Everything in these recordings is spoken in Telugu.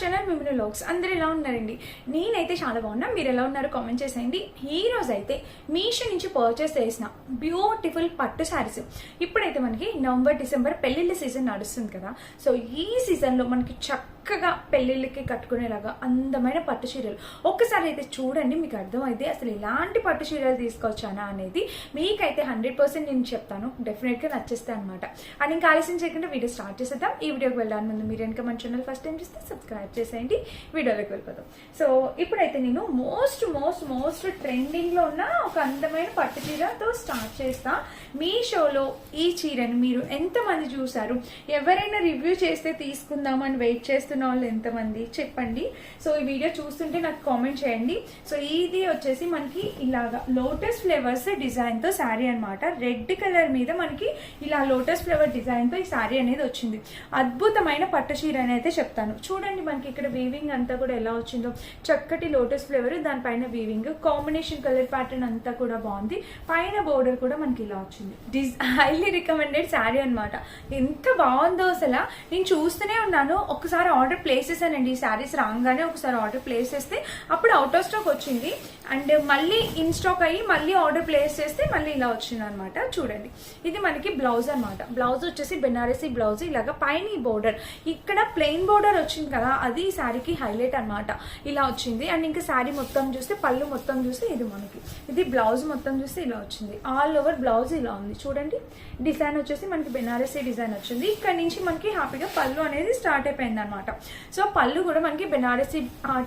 ఛానల్ మిమ్మల్ని లోక్స్ అందరు ఎలా ఉన్నారండి? నేనైతే చాలా బాగున్నా మీరు ఎలా ఉన్నారో కామెంట్ చేసేయండి. ఈరోజు అయితే మీషో నుంచి పర్చేస్ చేసిన బ్యూటిఫుల్ పట్టు శారీస్ ఇప్పుడైతే మనకి నవంబర్ డిసెంబర్ పెళ్ళిళ్ళ సీజన్ నడుస్తుంది కదా. సో ఈ సీజన్లో మనకి చక్క చక్కగా పెళ్ళిళ్ళకి కట్టుకునేలాగా అందమైన పట్టు చీరలు. ఒక్కసారి అయితే చూడండి మీకు అర్థమైతే అసలు ఎలాంటి పట్టు చీరలు తీసుకొచ్చానా అనేది మీకైతే హండ్రెడ్ పర్సెంట్ నేను చెప్తాను. డెఫినెట్గా నచ్చేస్తాయి అనమాట అని ఇంకా ఆలస్యం చేయకుండా వీడియో స్టార్ట్ చేసేద్దాం. ఈ వీడియోకి వెళ్ళడానికి ముందు మీరు కనుక మన ఛానల్ ఫస్ట్ టైం చూస్తే సబ్స్క్రైబ్ చేసేయండి. వీడియోలోకి వెళ్ళిపోతాం సో ఇప్పుడైతే నేను మోస్ట్ మోస్ట్ మోస్ట్ ట్రెండింగ్లో ఉన్న ఒక అందమైన పట్టు చీరతో స్టార్ట్ చేస్తా. మీ షోలో ఈ చీరను మీరు ఎంతమంది చూసారు ఎవరైనా రివ్యూ చేస్తే తీసుకుందామని వెయిట్ చేస్తున్న వాళ్ళు ఎంతమంది? చెప్పండి. సో ఈ వీడియో చూస్తుంటే నాకు కామెంట్ చేయండి. సో ఇది వచ్చేసి మనకి ఇలాగా లోటస్ ఫ్లేవర్స్ డిజైన్తో శారీ అన్నమాట. రెడ్ కలర్ మీద మనకి ఇలా లోటస్ ఫ్లేవర్ డిజైన్తో ఈ శారీ అనేది వచ్చింది. అద్భుతమైన పట్టు చీర అని అయితే చెప్తాను. చూడండి మనకి ఇక్కడ వీవింగ్ అంతా కూడా ఎలా వచ్చిందో. చక్కటి లోటస్ ఫ్లేవర్ దానిపైన వీవింగ్ కాంబినేషన్ కలర్ ప్యాటర్న్ అంతా కూడా బాగుంది. పైన బోర్డర్ కూడా మనకి ఇలా వచ్చింది. డిజ్ హైలీ రికమెండెడ్ శారీ అన్నమాట. ఎంత బాగుందో అసలు. నేను చూస్తూనే ఉన్నాను. ఒకసారి ఆర్డర్ ప్లేస్ చేశానండి. ఈ శారీస్ రాగానే ఒకసారి ఆర్డర్ ప్లేస్ చేస్తే అప్పుడు అవుట్ ఆఫ్ స్టాక్ వచ్చింది. అండ్ మళ్ళీ ఇన్ స్టాక్ అయ్యి మళ్ళీ ఆర్డర్ ప్లేస్ చేస్తే మళ్ళీ ఇలా వచ్చింది అనమాట చూడండి. ఇది మనకి బ్లౌజ్ అనమాట బ్లౌజ్ వచ్చేసి బెనారసీ బ్లౌజ్ ఇలాగ పైన ఈ బోర్డర్ ఇక్కడ ప్లెయిన్ బోర్డర్ వచ్చింది కదా అది ఈ శారీకి హైలైట్ అనమాట ఇలా వచ్చింది. అండ్ ఇంకా శారీ మొత్తం చూస్తే పళ్ళు మొత్తం చూస్తే ఇది మనకి. ఇది బ్లౌజ్ మొత్తం చూస్తే ఇలా వచ్చింది. ఆల్ ఓవర్ బ్లౌజ్ ఇలా ఉంది. చూడండి. డిజైన్ వచ్చేసి మనకి బెనారసీ డిజైన్ వచ్చింది. ఇక్కడ నుంచి మనకి హ్యాపీగా పళ్ళు అనేది స్టార్ట్ అయిపోయింది అనమాట సో పళ్ళు కూడా మనకి బెనారసీ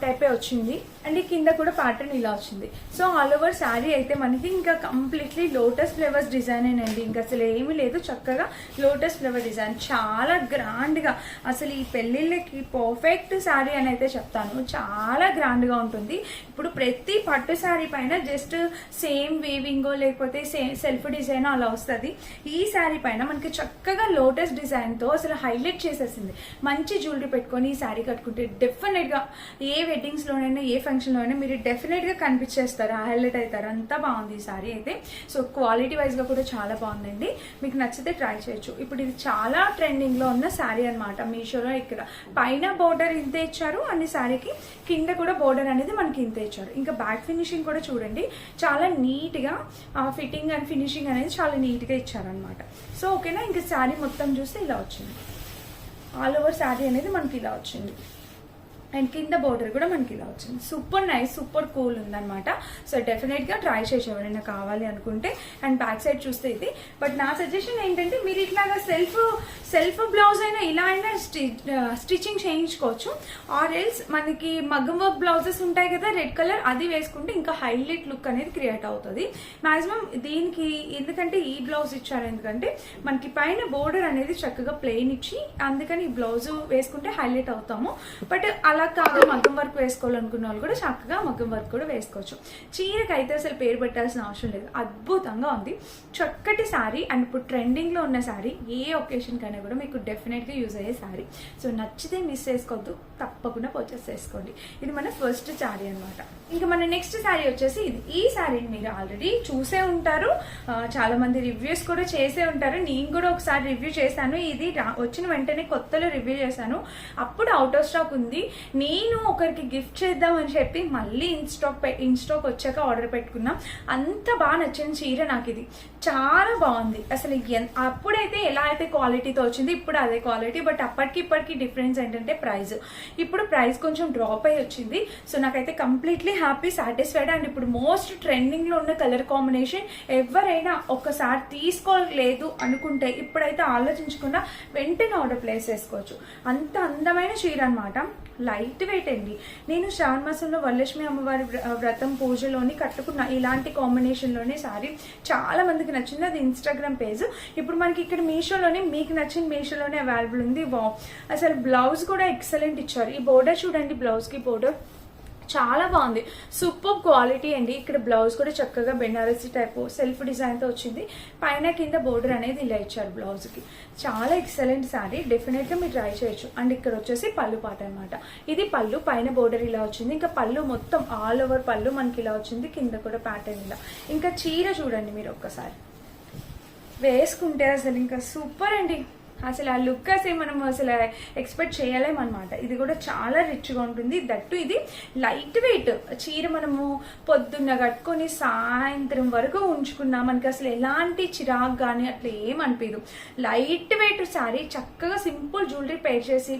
టైపే వచ్చింది. అండ్ కింద కూడా ప్యాటర్న్ ఇలా వచ్చింది. సో ఆల్ ఓవర్ శారీ అయితే మనకి ఇంకా కంప్లీట్లీ లోటస్ ఫ్లేవర్స్ డిజైన్ అండి ఇంకా అసలు ఏమీ లేదు. చక్కగా లోటస్ ఫ్లేవర్ డిజైన్ చాలా గ్రాండ్గా అసలు ఈ పెళ్ళిళ్ళకి పర్ఫెక్ట్ శారీ అని అయితే చెప్తాను. చాలా గ్రాండ్గా ఉంటుంది. ఇప్పుడు ప్రతి పట్టు శారీ పైన జస్ట్ సేమ్ వీవింగో లేకపోతే సేమ్ సెల్ఫ్ డిజైన్ అలా వస్తుంది. ఈ శారీ పైన మనకి చక్కగా లోటస్ డిజైన్తో అసలు హైలైట్ చేసేసింది. మంచి జ్యువెలరీ పెట్టుకొని కట్టుకొని శారీ కట్టుకుంటే డెఫినెట్గా ఏ వెడ్డింగ్స్లోనైనా ఏ ఫంక్షన్లోనైనా మీరు డెఫినెట్గా కనిపించేస్తారు హైలైట్ అవుతారు. అంతా బాగుంది ఈ శారీ అయితే. సో క్వాలిటీ వైజ్గా కూడా చాలా బాగుందండి. మీకు నచ్చితే ట్రై చేయొచ్చు. ఇప్పుడు ఇది చాలా ట్రెండింగ్లో ఉన్న శారీ అనమాట మీషోలో ఇక్కడ పైన బోర్డర్ ఇంతే ఇచ్చారు అన్ని శారీకి కింద కూడా బోర్డర్ అనేది మనకి ఇంతే ఇచ్చారు. ఇంకా బ్యాక్ ఫినిషింగ్ కూడా చూడండి. చాలా నీట్గా ఫిట్టింగ్ అండ్ ఫినిషింగ్ అనేది చాలా నీట్గా ఇచ్చారనమాట సో ఓకేనా ఇంకా శారీ మొత్తం చూస్తే ఇలా వచ్చింది. ఆల్ ఓవర్ శారీ అనేది మనకి ఇలా వచ్చింది. అండ్ కింద బోర్డర్ కూడా మనకి ఇలా వచ్చింది. సూపర్ నైస్ సూపర్ కూల్ ఉందనమాట సో డెఫినెట్గా ట్రై చేసి ఎవరైనా కావాలి అనుకుంటే. అండ్ బ్యాక్ సైడ్ చూస్తే ఇది. బట్ నా సజెషన్ ఏంటంటే మీరు ఇట్లాగా సెల్ఫ్ సెల్ఫ్ బ్లౌజ్ అయినా ఇలా అయినా స్టిచ్చింగ్ uh, చేయించుకోవచ్చు. ఆర్ ఎల్స్ మనకి మగ్గం వర్క్ బ్లౌజెస్ ఉంటాయి కదా రెడ్ కలర్ అది వేసుకుంటే ఇంకా హైలైట్ లుక్ అనేది క్రియేట్ అవుతుంది. మాక్సిమం దీనికి ఎందుకంటే ఈ బ్లౌజ్ ఇచ్చారు. ఎందుకంటే మనకి పైన బోర్డర్ అనేది చక్కగా ప్లెయిన్ ఇచ్చి అందుకని ఈ బ్లౌజ్ వేసుకుంటే హైలైట్ అవుతాము. బట్ అలా కాదు మగ్గం వర్క్ వేసుకోవాలనుకున్న వాళ్ళు కూడా చక్కగా మగ్గం వర్క్ కూడా వేసుకోవచ్చు. చీరకి అయితే అసలు పేరు పెట్టాల్సిన అవసరం లేదు. అద్భుతంగా ఉంది. చక్కటి శారీ అండ్ ఇప్పుడు ట్రెండింగ్లో ఉన్న శారీ ఏ ఒకేషన్ కైనా కూడా మీకు డెఫినెట్గా యూజ్ అయ్యే శారీ సో నచ్చితే మిస్ చేసుకోవద్దు. తప్పకుండా పర్చేస్ చేసుకోండి. ఇది మన ఫస్ట్ శారీ అన్నమాట. ఇంకా మన నెక్స్ట్ శారీ వచ్చేసి ఇది. ఈ శారీని మీరు ఆల్రెడీ చూసే ఉంటారు. చాలా మంది రివ్యూస్ కూడా చేసే ఉంటారు. నేను కూడా ఒకసారి రివ్యూ చేశాను. ఇది వచ్చిన వెంటనే కొత్తలో రివ్యూ చేశాను. అప్పుడు అవుట్ ఆఫ్ స్టాక్ ఉంది. నేను ఒకరికి గిఫ్ట్ చేద్దామని చెప్పి మళ్ళీ ఇన్స్టాక్ ఇన్స్టాక్ వచ్చాక ఆర్డర్ పెట్టుకున్నాం. అంత బాగా నచ్చిన చీర నాకు ఇది. చాలా బాగుంది. అసలు ఎన్- అప్పుడైతే ఎలా అయితే క్వాలిటీతో వచ్చింది ఇప్పుడు అదే క్వాలిటీ బట్ అప్పటికి ఇప్పటికి డిఫరెన్స్ ఏంటంటే ప్రైస్ ఇప్పుడు ప్రైస్ కొంచెం డ్రాప్ అయ్యి వచ్చింది. సో నాకైతే కంప్లీట్లీ హ్యాపీ సాటిస్ఫైడ్ అండ్ ఇప్పుడు మోస్ట్ ట్రెండింగ్లో ఉన్న కలర్ కాంబినేషన్ ఎవరైనా ఒక్కసారి తీసుకోలేదు అనుకుంటే ఇప్పుడైతే ఆలోచించకుండా వెంటనే ఆర్డర్ ప్లేస్ చేసుకోవచ్చు. అంత అందమైన చీర అనమాట లైట్ వెయిట్ అండి. నేను శ్రావణ మాసంలో వరలక్ష్మి అమ్మవారి వ్ర- వ్రతం పూజలోని కట్టుకున్న ఇలాంటి కాంబినేషన్లోనే సారీ చాలా మందికి నచ్చింది. అది ఇన్స్టాగ్రామ్ పేజ్. ఇప్పుడు మనకి ఇక్కడ మీషోలోనే మీకు నచ్చిన మీషోలోనే అవైలబుల్ ఉంది. వా అసలు బ్లౌజ్ కూడా ఎక్సలెంట్ ఇచ్చారు. ఈ బోర్డర్ చూడండి బ్లౌజ్కి బోర్డర్. చాలా బాగుంది. సూపర్ క్వాలిటీ అండి. ఇక్కడ బ్లౌజ్ కూడా చక్కగా బెనారసీ టైప్ సెల్ఫ్ డిజైన్తో వచ్చింది. పైన కింద బోర్డర్ అనేది ఇలా ఇచ్చారు బ్లౌజ్కి చాలా ఎక్సలెంట్ శారీ డెఫినెట్గా మీరు ట్రై చేయొచ్చు. అండ్ ఇక్కడ వచ్చేసి పళ్ళు పాట అనమాట ఇది పళ్ళు పైన బోర్డర్ ఇలా వచ్చింది. ఇంకా పళ్ళు మొత్తం ఆల్ ఓవర్ పళ్ళు మనకి ఇలా వచ్చింది. కింద కూడా ప్యాటర్న్ ఇలా. ఇంకా చీర చూడండి మీరు ఒక్కసారి. వేసుకుంటే అసలు ఇంకా సూపర్ అండి. అసలు ఆ లుక్ అసలు మనం అసలు ఎక్స్పెక్ట్ చేయలేమన్నమాట. ఇది కూడా చాలా రిచ్గా ఉంటుంది. దట్టు ఇది లైట్ వెయిట్. చీర మనము పొద్దున్న కట్టుకొని సాయంత్రం వరకు ఉంచుకున్నా మనకి అసలు ఎలాంటి చిరాకు కానీ అట్లా ఏం అనిపించదు లైట్ వెయిట్ శారీ చక్కగా సింపుల్ జ్యువెలరీ పేర్ చేసి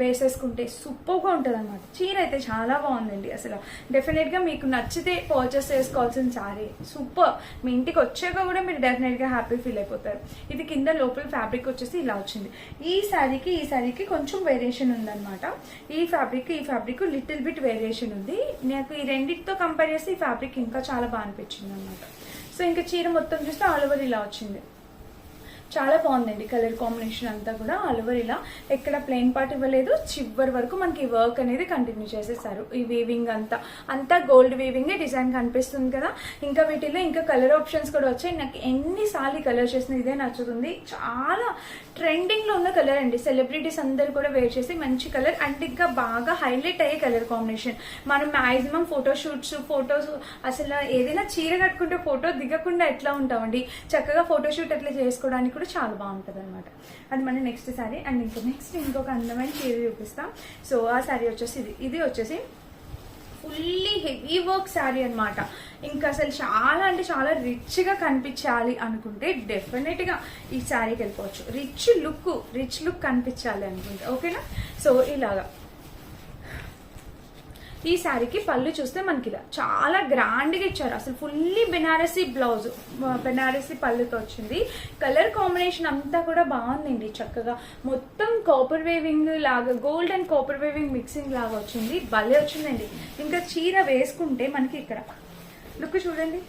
వేసేసుకుంటే సూపర్గా ఉంటుంది అనమాట చీర అయితే చాలా బాగుందండి అసలు. డెఫినెట్గా మీకు నచ్చితే పర్చేస్ చేసుకోవాల్సిన శారీ సూపర్. మీ ఇంటికి వచ్చాక కూడా మీరు డెఫినెట్గా హ్యాపీ ఫీల్ అయిపోతారు. ఇది కింద లోపల ఫ్యాబ్రిక్ వచ్చేసి ఇలా వచ్చింది. ఈ శారీకి ఈ శారీకి కొంచెం వేరియేషన్ ఉందనమాట ఈ ఫ్యాబ్రిక్ ఈ ఫ్యాబ్రిక్ లిటిల్ బిట్ వేరియేషన్ ఉంది. నాకు ఈ రెండింటితో కంపేర్ చేస్తే ఈ ఫ్యాబ్రిక్ ఇంకా చాలా బాగా అనిపించింది అనమాట సో ఇంకా చీర మొత్తం చూస్తే ఆల్ ఓవర్ ఇలా వచ్చింది. చాలా బాగుందండి కలర్ కాంబినేషన్ అంతా కూడా. ఆల్ ఓవర్ ఇలా ఎక్కడ ప్లెయిన్ పార్ట్ ఇవ్వలేదు. చివరి వరకు మనకి వర్క్ అనేది కంటిన్యూ చేసేసారు. ఈ వీవింగ్ అంతా. అంతా గోల్డ్ వీవింగ్ డిజైన్ కనిపిస్తుంది కదా. ఇంకా వీటిలో ఇంకా కలర్ ఆప్షన్స్ కూడా వచ్చాయి. నాకు ఎన్నిసార్లు కలర్ చేసిన ఇదే నచ్చుతుంది. చాలా ట్రెండింగ్లో ఉన్న కలర్ అండి. సెలబ్రిటీస్ అందరు కూడా వేర్ చేసి మంచి కలర్ అండ్ ఇంకా బాగా హైలైట్ అయ్యే కలర్ కాంబినేషన్ మనం మాక్సిమం ఫోటోషూట్స్ ఫోటోస్ అసలు ఏదైనా చీర కట్టుకుంటే ఫోటో దిగకుండా ఎట్లా ఉంటామండి? చక్కగా ఫోటోషూట్ అట్లా చేసుకోవడానికి కూడా చాలా బాగుంటుంది అనమాట అది మన నెక్స్ట్ శారీ అండ్ ఇంకా నెక్స్ట్ ఇంకొక అందమైన చీర చూపిస్తాం. సో ఆ శారీ వచ్చేసి ఇది. ఇది వచ్చేసి ఫుల్లీ హెవీ వర్క్ శారీ అనమాట ఇంకా అసలు చాలా అంటే చాలా రిచ్గా కనిపించాలి అనుకుంటే డెఫినెట్గా ఈ శారీకి వెళ్ళిపోవచ్చు. రిచ్ లుక్ రిచ్ లుక్ కనిపించాలి అనుకుంటే. ఓకేనా సో ఇలాగా. ఈ శారీకి పళ్ళు చూస్తే మనకి ఇలా చాలా గ్రాండ్గా ఇచ్చారు. అసలు ఫుల్లీ బెనారసీ బ్లౌజ్ బెనారసీ పళ్ళుతో వచ్చింది. కలర్ కాంబినేషన్ అంతా కూడా బాగుందండి చక్కగా. మొత్తం కాపర్ వేవింగ్ లాగా gold and copper weaving mixing లాగా వచ్చింది. భలే వచ్చిందండి. ఇంకా చీర వేసుకుంటే మనకి ఇక్కడ లుక్ చూడండి.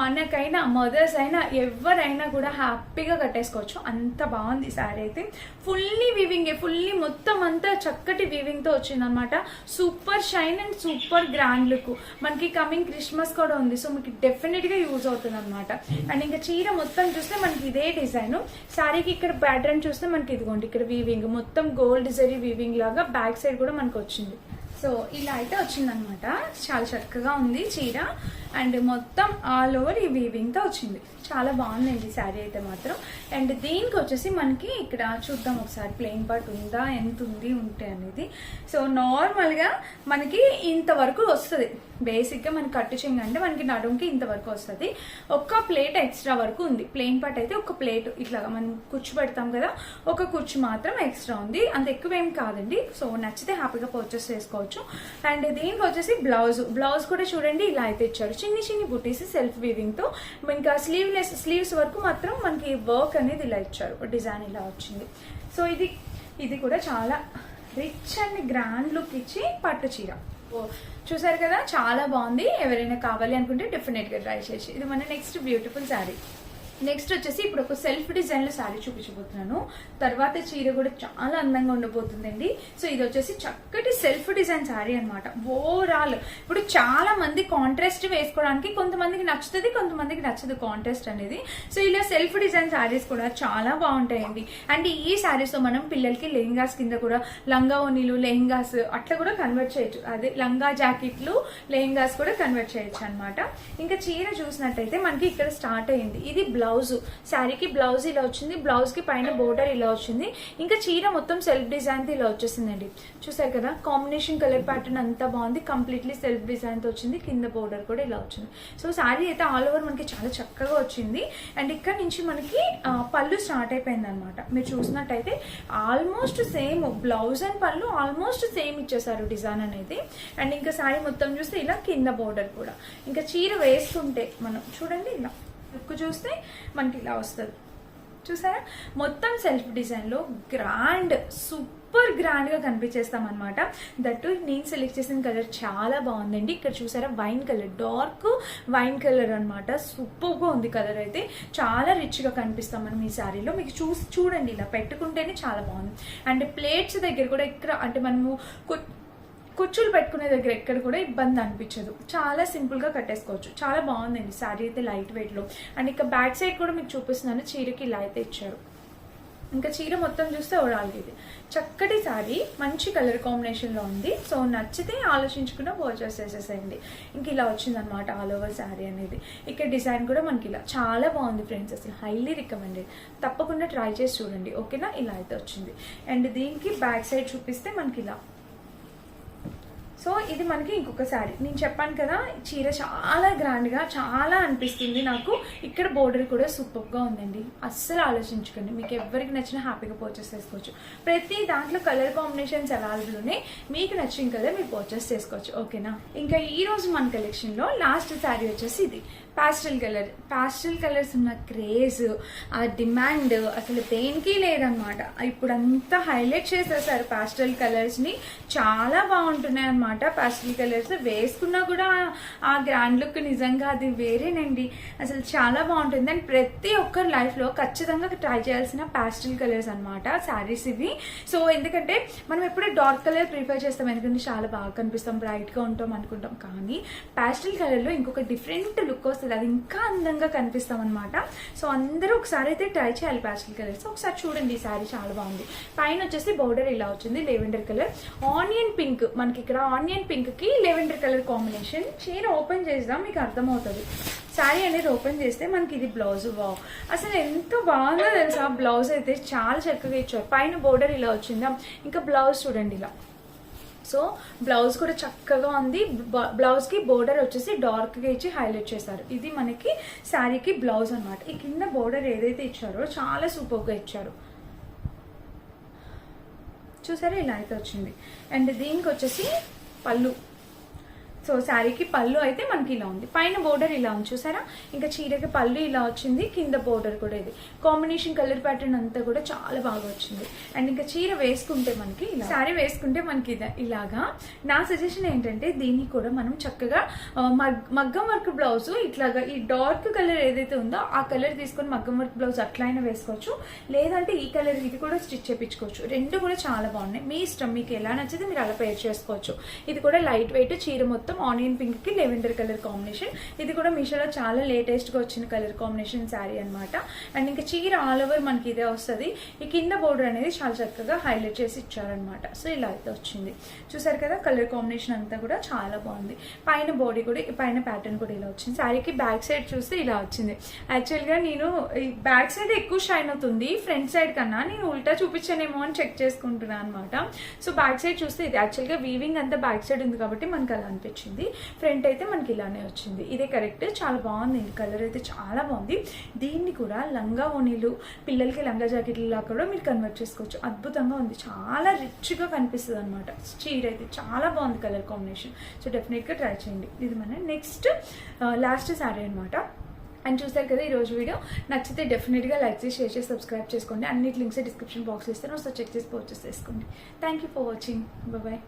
మనకైనా మదర్స్ అయినా ఎవరైనా కూడా హ్యాపీగా కట్టేసుకోవచ్చు. అంత బాగుంది శారీ అయితే. ఫుల్లీ వీవింగే ఫుల్లీ మొత్తం అంతా చక్కటి వీవింగ్తో వచ్చిందనమాట. Super shine and super grand look మనకి కమింగ్ క్రిస్మస్ కూడా ఉంది. సో మీకు డెఫినెట్గా యూజ్ అవుతుంది అనమాట అండ్ ఇంకా చీర మొత్తం చూస్తే మనకి ఇదే డిజైన్ శారీకి ఇక్కడ ప్యాటర్న్ చూస్తే మనకి ఇదిగోండి ఇక్కడ వీవింగ్ మొత్తం గోల్డ్ జరీ వీవింగ్ లాగా బ్యాక్ సైడ్ కూడా మనకు వచ్చింది. సో ఇలా అయితే వచ్చిందనమాట చాలా చక్కగా ఉంది చీర. అండ్ మొత్తం ఆల్ ఓవర్ ఈ వీవింగ్తో వచ్చింది. చాలా బాగుందండి శారీ అయితే మాత్రం. అండ్ దీనికి వచ్చేసి మనకి ఇక్కడ చూద్దాం ఒకసారి ప్లెయిన్ పార్ట్ ఉందా ఎంత ఉంది ఉంటే అనేది. సో నార్మల్గా మనకి ఇంతవరకు వస్తుంది. బేసిక్గా మనకి కట్టు చెంగ అంటే మనకి నడుంకి ఇంతవరకు వస్తుంది. ఒక్క ప్లేట్ ఎక్స్ట్రా వరకు ఉంది. ప్లెయిన్ పార్ట్ అయితే ఒక ప్లేట్ ఇట్లా మనం కుచ్చు పెడతాం కదా ఒక కుచ్చు మాత్రం ఎక్స్ట్రా ఉంది. అంత ఎక్కువ ఏం కాదండి. సో నచ్చితే హ్యాపీగా పర్చేస్ చేసుకోవచ్చు. అండ్ దీనికి వచ్చేసి బ్లౌజ్. బ్లౌజ్ కూడా చూడండి ఇలా అయితే ఇచ్చారు. చిన్ని చిన్ని బుటీస్ సెల్ఫ్ వీవింగ్తో. ఇంకా స్లీవ్లెస్ స్లీవ్స్ వరకు మాత్రం మనకి వర్క్ అనేది ఇలా ఇచ్చారు. డిజైన్ ఇలా వచ్చింది. సో ఇది ఇది కూడా చాలా రిచ్ అండ్ గ్రాండ్ లుక్ ఇచ్చి పట్టు చీర. ఓ, చూసారు కదా? చాలా బాగుంది. ఎవరైనా కావాలి అనుకుంటే డెఫినెట్గా ట్రై చేసి. ఇది మన నెక్స్ట్ బ్యూటిఫుల్ శారీ నెక్స్ట్ వచ్చేసి ఇప్పుడు ఒక సెల్ఫ్ డిజైన్లో శారీ చూపించబోతున్నాను. తర్వాత చీర కూడా చాలా అందంగా ఉండబోతుందండి. సో ఇది వచ్చేసి చక్కటి సెల్ఫ్ డిజైన్ శారీ అనమాట ఓవరాల్ ఇప్పుడు చాలా మంది కాంట్రాస్ట్ వేసుకోవడానికి కొంతమందికి నచ్చుతుంది కొంతమందికి నచ్చదు కాంట్రాస్ట్ అనేది. సో ఇలా సెల్ఫ్ డిజైన్ శారీస్ కూడా చాలా బాగుంటాయండి. అండ్ ఈ శారీస్తో మనం పిల్లలకి లెహంగాస్ కింద కూడా లంగా ఓనీలు లెహంగాస్ అట్లా కూడా కన్వర్ట్ చేయొచ్చు. అదే లంగా జాకెట్లు లెహంగాస్ కూడా కన్వర్ట్ చేయొచ్చు అనమాట ఇంకా చీర చూసినట్టయితే మనకి ఇక్కడ స్టార్ట్ అయ్యింది. ఇది బ్లౌజ్. శారీకి బ్లౌజ్ ఇలా వచ్చింది బ్లౌజ్కి పైన బోర్డర్ ఇలా వచ్చింది. ఇంకా చీర మొత్తం సెల్ఫ్ డిజైన్తో ఇలా వచ్చేసిందండి. చూసారు కదా కాంబినేషన్ కలర్ ప్యాటర్న్ అంతా బాగుంది కంప్లీట్లీ సెల్ఫ్ డిజైన్తో వచ్చింది కింద బోర్డర్ కూడా ఇలా వచ్చింది. సో శారీ అయితే ఆల్ ఓవర్ మనకి చాలా చక్కగా వచ్చింది. అండ్ ఇక్కడ నుంచి మనకి పళ్ళు స్టార్ట్ అయిపోయింది అనమాట మీరు చూసినట్టయితే almost same blouse and pallu almost same ఇచ్చేసారు డిజైన్ అనేది. అండ్ ఇంకా శారీ మొత్తం చూస్తే ఇలా కింద బోర్డర్ కూడా. ఇంకా చీర వేసుకుంటే మనం చూడండి ఇలా. లుక్ చూస్తే మనకి ఇలా వస్తుంది. చూసారా? మొత్తం సెల్ఫ్ డిజైన్లో గ్రాండ్ సూపర్ గ్రాండ్గా కనిపించేస్తాం అనమాట దట్టు నేను సెలెక్ట్ చేసిన కలర్ చాలా బాగుందండి. ఇక్కడ చూసారా? Wine colour dark wine colour అనమాట సూపర్గా ఉంది కలర్ అయితే. చాలా రిచ్గా కనిపిస్తాం మనం ఈ శారీలో మీకు చూసి చూడండి ఇలా పెట్టుకుంటేనే చాలా బాగుంది. అండ్ ప్లేట్స్ దగ్గర కూడా ఇక్కడ అంటే మనము కుచ్చులు పెట్టుకునే దగ్గర ఎక్కడ కూడా ఇబ్బంది అనిపించదు. చాలా సింపుల్గా కట్టేసుకోవచ్చు. చాలా బాగుందండి. శారీ అయితే లైట్ వెయిట్లో. అండ్ ఇక బ్యాక్ సైడ్ కూడా మీకు చూపిస్తున్నాను. చీరకి ఇలా అయితే ఇచ్చారు. ఇంకా చీర మొత్తం చూస్తే ఓవరాల్ ఇది. చక్కటి శారీ మంచి కలర్ కాంబినేషన్లో ఉంది. సో నచ్చితే ఆలోచించుకున్న పర్చేస్ చేసేసేయండి. ఇంక ఇలా వచ్చిందనమాట ఆల్ ఓవర్ శారీ అనేది. ఇక్కడ డిజైన్ కూడా మనకి ఇలా చాలా బాగుంది ఫ్రెండ్స్. అసలు హైలీ రికమెండెడ్ తప్పకుండా ట్రై చేసి చూడండి. ఓకేనా? ఇలా అయితే వచ్చింది. అండ్ దీనికి బ్యాక్ సైడ్ చూపిస్తే మనకి ఇలా సో ఇది మనకి ఇంకొక శారీ. నేను చెప్పాను కదా చీర చాలా గ్రాండ్గా చాలా అనిపిస్తుంది నాకు. ఇక్కడ బోర్డర్ కూడా సూపర్గా ఉందండి. అస్సలు ఆలోచించుకోండి. మీకు ఎవరికి నచ్చిన హ్యాపీగా పర్చేస్ చేసుకోవచ్చు. ప్రతి దాంట్లో కలర్ కాంబినేషన్స్ అవైలబుల్ ఉన్నాయి మీకు నచ్చిన కలర్ మీరు పర్చేస్ చేసుకోవచ్చు. ఓకేనా ఇంకా ఈ రోజు మన కలెక్షన్లో లాస్ట్ శారీ వచ్చేసి ఇది. పాస్టల్ కలర్ పాస్టల్ కలర్స్ ఉన్న క్రేజ్ ఆ డిమాండ్ అసలు దేనికి లేదనమాట ఇప్పుడు అంతా హైలైట్ చేసేసారు పాస్టల్ కలర్స్ని చాలా బాగుంటున్నాయి అనమాట పాస్టల్ కలర్స్ వేసుకున్నా కూడా ఆ గ్రాండ్ లుక్ నిజంగా అది వేరేనండి. అసలు చాలా బాగుంటుంది. అండ్ ప్రతి ఒక్కరి లైఫ్లో ఖచ్చితంగా ట్రై చేయాల్సిన పాస్టల్ కలర్స్ అనమాట శారీస్ ఇవి. సో ఎందుకంటే మనం ఎప్పుడు డార్క్ కలర్ ప్రిఫర్ చేస్తాం. ఎందుకంటే చాలా బాగా కనిపిస్తాం బ్రైట్గా ఉంటాం అనుకుంటాం. కానీ పాస్టల్ కలర్లో ఇంకొక డిఫరెంట్ లుక్ వస్తుంది. అది ఇంకా అందంగా కనిపిస్తామన్నమాట. సో అందరూ ఒకసారి అయితే ట్రై చేయాలి పాస్టల్ కలర్స్ ఒకసారి చూడండి ఈ శారీ చాలా బాగుంది. పైన వచ్చేసి బోర్డర్ ఇలా వచ్చింది లెవెండర్ కలర్ ఆనియన్ పింక్ మనకి ఇక్కడ ఆనియన్ పింక్కి లెవెండర్ కలర్ కాంబినేషన్ చీర ఓపెన్ చేద్దాం మీకు అర్థమవుతుంది. శారీ అనేది ఓపెన్ చేస్తే మనకి ఇది బ్లౌజ్ వావ్ అసలు ఎంత బాగుందో తెలుసా? బ్లౌజ్ అయితే చాలా చక్కగా ఇచ్చారు. పైన బోర్డర్ ఇలా వచ్చిందా? ఇంకా బ్లౌజ్ చూడండి ఇలా. సో బ్లౌజ్ కూడా చక్కగా ఉంది. బ- బ్లౌజ్కి బోర్డర్ వచ్చేసి డార్క్గా ఇచ్చి హైలైట్ చేశారు. ఇది మనకి శారీకి బ్లౌజ్ అన్నమాట. ఈ కింద బోర్డర్ ఏదైతే ఇచ్చారో చాలా సూపర్గా ఇచ్చారు. చూసారా? ఇలా అయితే వచ్చింది. అండ్ దీనికి వచ్చేసి పళ్ళు. సో శారీకి పళ్ళు అయితే మనకి ఇలా ఉంది. పైన బోర్డర్ ఇలా ఉంది చూసారా? ఇంకా చీరకి పళ్ళు ఇలా వచ్చింది కింద బోర్డర్ కూడా ఇది. కాంబినేషన్ కలర్ ప్యాటర్న్ అంతా కూడా చాలా బాగా వచ్చింది. అండ్ ఇంకా చీర వేసుకుంటే మనకి శారీ వేసుకుంటే మనకి ఇలాగా. నా సజెషన్ ఏంటంటే దీన్ని కూడా మనం చక్కగా మగ్- మగ్గం వర్క్ బ్లౌజ్ ఇట్లాగా ఈ డార్క్ కలర్ ఏదైతే ఉందో ఆ కలర్ తీసుకొని మగ్గం వర్క్ బ్లౌజ్ అట్లయినా వేసుకోవచ్చు. లేదంటే ఈ కలర్ ఇది కూడా స్టిచ్ చేయించుకోవచ్చు రెండు కూడా చాలా బాగున్నాయి. మీ ఇష్టం మీకు ఎలా నచ్చితే మీరు అలా పేర్ చేసుకోవచ్చు. ఇది కూడా లైట్ వెయిట్ చీర మొత్తం ఆనియన్ పింక్కి లెవెండర్ కలర్ కాంబినేషన్. ఇది కూడా మీషోలో చాలా లేటెస్ట్గా వచ్చిన కలర్ కాంబినేషన్ శారీ అనమాట అండ్ ఇంకా చీర ఆల్ ఓవర్ మనకి ఇదే వస్తుంది. ఈ కింద బోర్డర్ అనేది చాలా చక్కగా హైలైట్ చేసి ఇచ్చారనమాట సో ఇలా అయితే వచ్చింది. చూసారు కదా కలర్ కాంబినేషన్ అంతా కూడా చాలా బాగుంది. పైన బాడీ కూడా పైన ప్యాటర్న్ కూడా ఇలా వచ్చింది. శారీకి బ్యాక్ సైడ్ చూస్తే ఇలా వచ్చింది. యాక్చువల్గా నేను ఈ బ్యాక్ సైడ్ ఎక్కువ షైన్ అవుతుంది. ఫ్రంట్ సైడ్ కన్నా నేను ఉల్టా చూపించానేమో అని చెక్ చేసుకుంటున్నాను అనమాట సో బ్యాక్ సైడ్ చూస్తే ఇది యాక్చువల్గా వీవింగ్ అంతా బ్యాక్ సైడ్ ఉంది కాబట్టి మనకి అలా అనిపించింది. వచ్చింది. ఫ్రంట్ అయితే మనకి ఇలానే వచ్చింది. ఇదే కరెక్ట్ చాలా బాగుంది. కలర్ అయితే చాలా బాగుంది. దీన్ని కూడా లంగా ఓణీలు పిల్లలకి లంగా జాకెట్లా కూడా మీరు కన్వర్ట్ చేసుకోవచ్చు. అద్భుతంగా ఉంది. చాలా రిచ్గా కనిపిస్తుంది అనమాట చీర అయితే చాలా బాగుంది కలర్ కాంబినేషన్ సో డెఫినెట్గా ట్రై చేయండి. ఇది మన నెక్స్ట్ లాస్ట్ శారీ అనమాట అండ్ చూసారు కదా ఈ రోజు వీడియో నచ్చితే డెఫినెట్గా లైక్ చేసి షేర్ చేసి సబ్స్క్రైబ్ చేసుకోండి. అన్నిటి లింక్స్ డిస్క్రిప్షన్ బాక్స్ ఇస్తాను. సో చెక్ చేసి పర్చేస్ చేసుకోండి. Thank you for watching bye